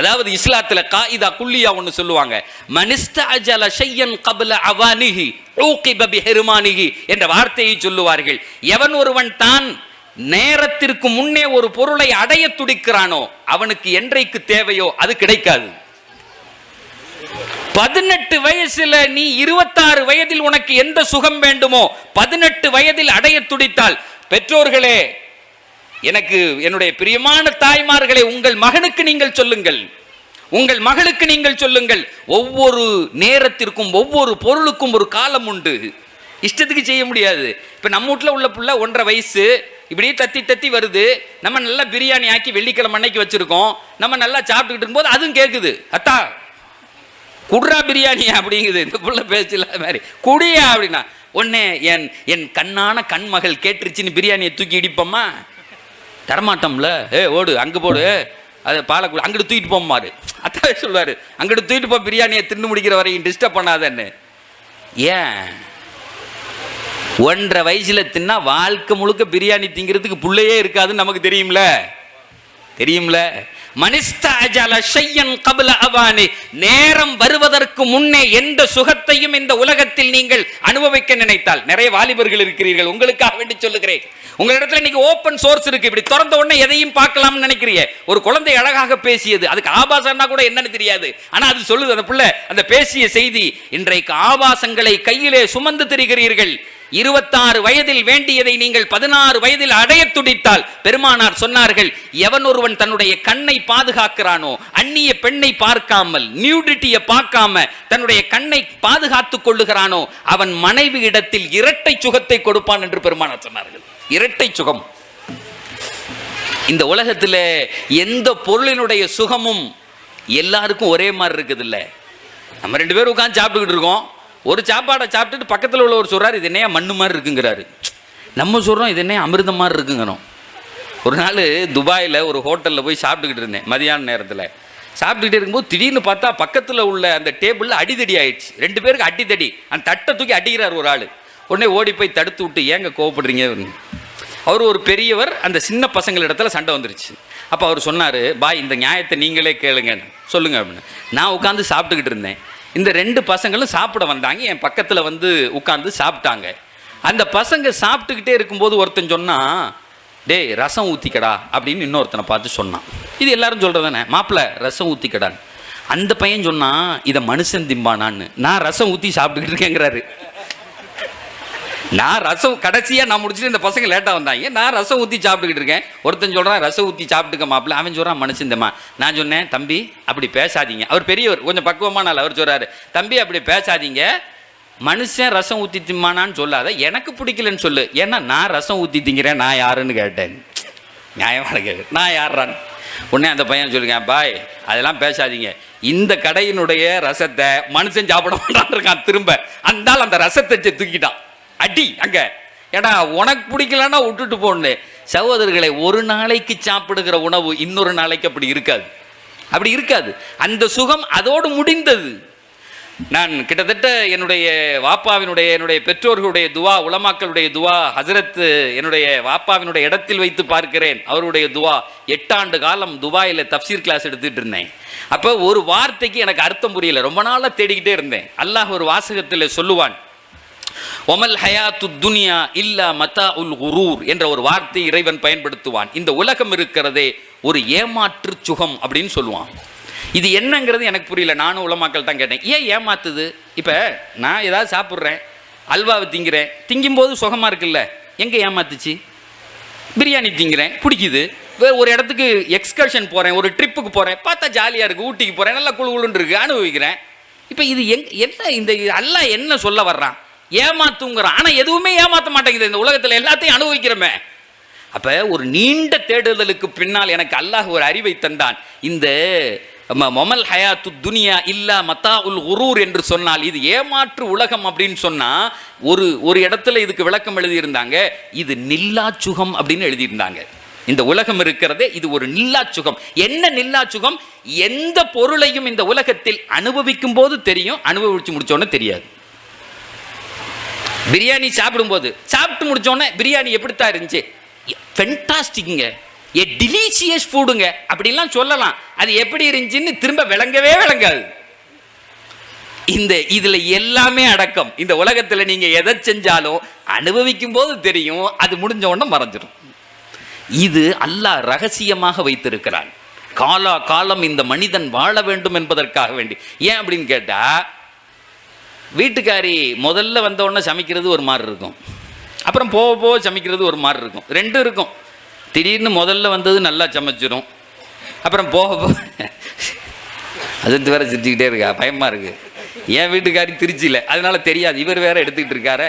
அதாவது இஸ்லாத்துல காயிதா குல்லியா ஒன்று சொல்லுவாங்க. மனிஸ்த அஜல ஷையன் கபல அவானிஹி ஊகிப பிஹிர்மானிஹி என்ற வார்த்தையை சொல்லுவார்கள். எவன் ஒருவன் தான் நேரத்திற்கு முன்னே ஒரு பொருளை அடைய துடிக்கிறானோ அவனுக்கு என்றைக்கு தேவையோ அது கிடைக்காது. பதினெட்டு வயசுல நீ இருபத்தாறு வயதில் உனக்கு எந்த சுகம் வேண்டுமோ பதினெட்டு வயதில் அடைய துடித்தால் பெற்றோர்களே எனக்கு என்னுடைய பிரியமான தாய்மார்களை உங்கள் மகனுக்கு நீங்கள் சொல்லுங்கள். உங்கள் மகளுக்கு நீங்கள் சொல்லுங்கள். ஒவ்வொரு நேரத்திற்கும் ஒவ்வொரு பொருளுக்கும் ஒரு காலம் உண்டு. இஷ்டத்துக்கு செய்ய முடியாது. இப்போ நம்ம வீட்ல உள்ள புள்ள ஒன்றரை வயசு இப்படியே தத்தி தத்தி வருது. நம்ம நல்லா பிரியாணி ஆக்கி வெள்ளிக்கிழமை அன்னைக்கு வச்சுருக்கோம். நம்ம நல்லா சாப்பிட்டுக்கிட்டு இருக்கும்போது அதுவும் கேட்குது அத்தா குட்ரா பிரியாணி அப்படிங்குது. இந்த புள்ள பேச்சு மாதிரி. குடியா அப்படின்னா ஒன்று என் என் கண்ணான கண்மகள் கேட்டுருச்சின்னு பிரியாணியை தூக்கி இடிப்போம்மா தரமாட்டோம்ல. ஏ ஓடு அங்கே போடு. அது பாலக்குடி அங்கிட்டு தூக்கிட்டு போமாரு அத்தாவே சொல்லுவார் அங்கிட்டு தூக்கிட்டு போ பிரியாணியை தின்னு முடிக்கிற வரையும் டிஸ்டர்ப் பண்ணாதன்னு. ஏன்? ஒன்றரை வயசில் தின்னா வாழ்க்கை முழுக்க பிரியாணி திங்கிறதுக்கு புள்ளையே இருக்காதுன்னு நமக்கு தெரியும்ல. தெரியும்ல? மனிஸ்தாஜல ஷையன் கபுல அவானி. நேரம் வருவதற்கு முன்னே எந்த சுகத்தையும் இந்த உலகத்தில் நீங்கள் அனுபவிக்க நினைத்தால். நிறைய வாலிபர்கள் இருக்கிறீர்கள். உங்களுக்காக வேண்டி சொல்லுகிறேன். உங்களிடத்துல இன்னைக்கு ஓப்பன் சோர்ஸ் இருக்கு. இப்படி திறந்த உடனே எதையும் பார்க்கலாம்னு நினைக்கிறீங்க. ஒரு குழந்தை அழகாக பேசியது. அதுக்கு ஆபாசம்னா கூட என்னன்னு தெரியாது. ஆனா அது சொல்லுது. அந்த புள்ள அந்த பேசிய செய்தி இன்றைக்கு ஆபாசங்களை கையிலே சுமந்து திரிகிறீர்கள். இருபத்தாறு வயதில் வேண்டியதை நீங்கள் பதினாறு வயதில் அடைய துடித்தால் பெருமானார் சொன்னார்கள் எவன் ஒருவன் தன்னுடைய கண்ணை பாதுகாக்கிறானோ அந்நிய பெண்ணை பார்க்காமல் நியூடிட்டியை பார்க்காம தன்னுடைய கண்ணை பாதுகாத்துக் கொள்ளுகிறானோ அவன் மனைவி இடத்தில் இரட்டை சுகத்தை கொடுப்பான் என்று பெருமானார் சொன்னார்கள். இரட்டை சுகம். இந்த உலகத்தில் எந்த பொருளினுடைய சுகமும் எல்லாருக்கும் ஒரே மாதிரி இருக்குது இல்லை நம்ம ரெண்டு பேரும் உட்காந்து சாப்பிட்டுக்கிட்டு இருக்கோம். ஒரு சாப்பாடை சாப்பிட்டுட்டு பக்கத்தில் உள்ளவர் சொல்கிறார் இது என்னையா மண்ணு மாதிரி இருக்குங்கிறாரு. நம்ம சொல்கிறோம் இது என்னையா அமிர்தம் மாதிரி இருக்குங்கிறோம். ஒரு நாள் துபாயில் ஒரு ஹோட்டலில் போய் சாப்பிட்டுக்கிட்டு இருந்தேன் மதியான நேரத்தில். சாப்பிட்டுக்கிட்டே இருக்கும்போது திடீர்னு பார்த்தா பக்கத்தில் உள்ள அந்த டேபிளில் அடிதடி ஆயிடுச்சு. ரெண்டு பேருக்கு அடிதடி. அந்த தட்டை தூக்கி அடிக்கிறார் ஒரு ஆள். உடனே ஓடி போய் தடுத்து விட்டு ஏங்க கோவப்படுறீங்க? அவர் ஒரு பெரியவர் அந்த சின்ன பசங்கள் இடத்துல சண்டை வந்துருச்சு. அப்போ அவர் சொன்னார் பாய் இந்த நியாயத்தை நீங்களே கேளுங்கன்னு. சொல்லுங்கள் அப்படின்னு. நான் உட்காந்து சாப்பிட்டுக்கிட்டு இருந்தேன். இந்த ரெண்டு பசங்களும் சாப்பிட வந்தாங்க. என் பக்கத்தில் வந்து உட்காந்து சாப்பிட்டாங்க. அந்த பசங்க சாப்பிட்டுக்கிட்டே இருக்கும்போது ஒருத்தன் சொன்னான் டேய் ரசம் ஊற்றிக்கடா அப்படின்னு இன்னொருத்தனை பார்த்து சொன்னான். இது எல்லாரும் சொல்கிறதானே மாப்பிள்ள ரசம் ஊற்றிக்கடான்னு அந்த பையன் சொன்னான் இதை மனுஷன் திம்பானான்னு. நான் ரசம் ஊற்றி சாப்பிட்டுக்கிட்டு இருக்கேங்கிறாரு. நான் ரசம் கடைசியாக நான் முடிச்சுட்டு இந்த பசங்க லேட்டாக வந்தாங்க. நான் ரசம் ஊற்றி சாப்பிட்டுக்கிட்டு இருக்கேன். ஒருத்தன் சொல்கிறான் ரசம் ஊற்றி சாப்பிட்டுக்க மாப்பிள்ள. அவன் சொல்கிறான் மனுஷந்தம்மா நான் சொன்னேன் தம்பி அப்படி பேசாதீங்க. அவர் பெரியவர் கொஞ்சம் பக்குவமான அவர் சொல்கிறாரு தம்பி அப்படி பேசாதீங்க. மனுஷன் ரசம் ஊற்றி திம்மானான்னு சொல்லாத. எனக்கு பிடிக்கலன்னு சொல்லு. ஏன்னா நான் ரசம் ஊற்றி திங்கிறேன் நான் யாருன்னு கேட்டேன். நியாயமான கேள்வி. நான் யார்றான் உடனே அந்த பையன் சொல்லுங்க பாய் அதெல்லாம் பேசாதீங்க. இந்த கடையினுடைய ரசத்தை மனுஷன் சாப்பிட மாட்டான் இருக்கான். திரும்ப. அந்தால் அந்த ரசத்தை தூக்கிட்டான். அடி அங்க. ஏடா உனக்கு பிடிக்கலன்னா விட்டுட்டு போன்னு. சகோதரர்களை ஒரு நாளைக்கு சாப்பிடுகிற உணவு இன்னொரு நாளைக்கு அப்படி இருக்காது. அப்படி இருக்காது. அந்த சுகம் அதோடு முடிந்தது. நான் கிட்டத்தட்ட என்னுடைய வாப்பாவினுடைய என்னுடைய பெற்றோர்களுடைய துவா உலமாக்களுடைய துவா ஹசரத் என்னுடைய வாப்பாவினுடைய இடத்தில் வைத்து பார்க்கிறேன். அவருடைய துவா எட்டாண்டு காலம் துபாயில் தப்சீர் கிளாஸ் எடுத்துட்டு இருந்தேன். அப்போ ஒரு வார்த்தைக்கு எனக்கு அர்த்தம் புரியல. ரொம்ப நாளாக தேடிக்கிட்டே இருந்தேன். அல்லாஹ் ஒரு வாசகத்தில் சொல்லுவான் ஒமல் ஹயாத்து துனியா இல்லா மத்தா உல் குரூர் என்ற ஒரு வார்த்தை இறைவன் பயன்படுத்துவான். இந்த உலகம் இருக்கிறதே ஒரு ஏமாற்று சுகம் அப்படின்னு சொல்லுவான். இது என்னங்கிறது எனக்கு புரியல. நானும் உலமாக்கள் தான் கேட்டேன். ஏன் ஏமாத்துது? இப்போ நான் ஏதாவது சாப்பிட்றேன் அல்வாவை திங்கிறேன் திங்கும்போது சுகமாக இருக்குல்ல? எங்கே ஏமாத்துச்சு? பிரியாணி திங்கிறேன் பிடிக்குது. ஒரு இடத்துக்கு எக்ஸ்கர்ஷன் போகிறேன் ஒரு ட்ரிப்புக்கு போகிறேன் பார்த்தா ஜாலியாக இருக்குது ஊட்டிக்கு போகிறேன் நல்லா குழு குழுன்னு இருக்குது அனுபவிக்கிறேன். இப்போ இது எங் என்ன இந்த இது என்ன சொல்ல வர்றான்? ஏமாத்துங்கிறான் ஆனால் எதுவுமே ஏமாற்ற மாட்டேங்குது. இந்த உலகத்தில் எல்லாத்தையும் அனுபவிக்கிறோமே. அப்போ ஒரு நீண்ட தேடுதலுக்கு பின்னால் எனக்கு அல்லாஹ் ஒரு அறிவை தந்தான். இந்த ம- மொமல் ஹயாத்து துனியா இல்லா மத்தா உல் உரூர் என்று சொன்னால் இது ஏமாற்று உலகம் அப்படின்னு சொன்னால் ஒரு ஒரு இடத்துல இதுக்கு விளக்கம் எழுதியிருந்தாங்க. இது நில்லா சுகம் அப்படின்னு எழுதியிருந்தாங்க. இந்த உலகம் இருக்கிறதே இது ஒரு நில்லா சுகம் என்ன நில்லா சுகம் எந்த பொருளையும் இந்த உலகத்தில் அனுபவிக்கும் போது தெரியும் அனுபவிச்சு முடிச்சோன்னு தெரியாது. பிரியாணி சாப்பிடும்போது சாப்பிட்டு முடிச்சோடனே பிரியாணி எப்படித்தான் இருந்துச்சு? ஃபென்டாஸ்டிக்குங்க ஏ டிலீஷியஸ் ஃபுடுங்க அப்படிலாம் சொல்லலாம். அது எப்படி இருந்துச்சுன்னு திரும்ப விளங்கவே விளங்காது. இந்த இதில் எல்லாமே அடக்கம். இந்த உலகத்தில் நீங்கள் எதை செஞ்சாலும் அனுபவிக்கும் போது தெரியும் அது முடிஞ்ச உடனே மறைஞ்சிடும் இது அல்லாஹ் ரகசியமாக வைத்திருக்கிறான். காலா காலம் இந்த மனிதன் வாழ வேண்டும் என்பதற்காக வேண்டி. ஏன் அப்படின்னு கேட்டால் வீட்டுக்காரி முதல்ல வந்த சமைக்கிறது ஒரு மாதிரி இருக்கும். அப்புறம் போக போக சமைக்கிறது ஒரு மாதிரி இருக்கும். ரெண்டும் இருக்கும். திடீர்னு முதல்ல வந்தது நல்லா சமைச்சிரும். அப்புறம் போக போக அது வேற சிரிச்சுக்கிட்டே இருக்கா. பயமாக இருக்குது என் வீட்டுக்காரி திருச்சியில். அதனால தெரியாது. இவர் வேற எடுத்துக்கிட்டு இருக்காரு.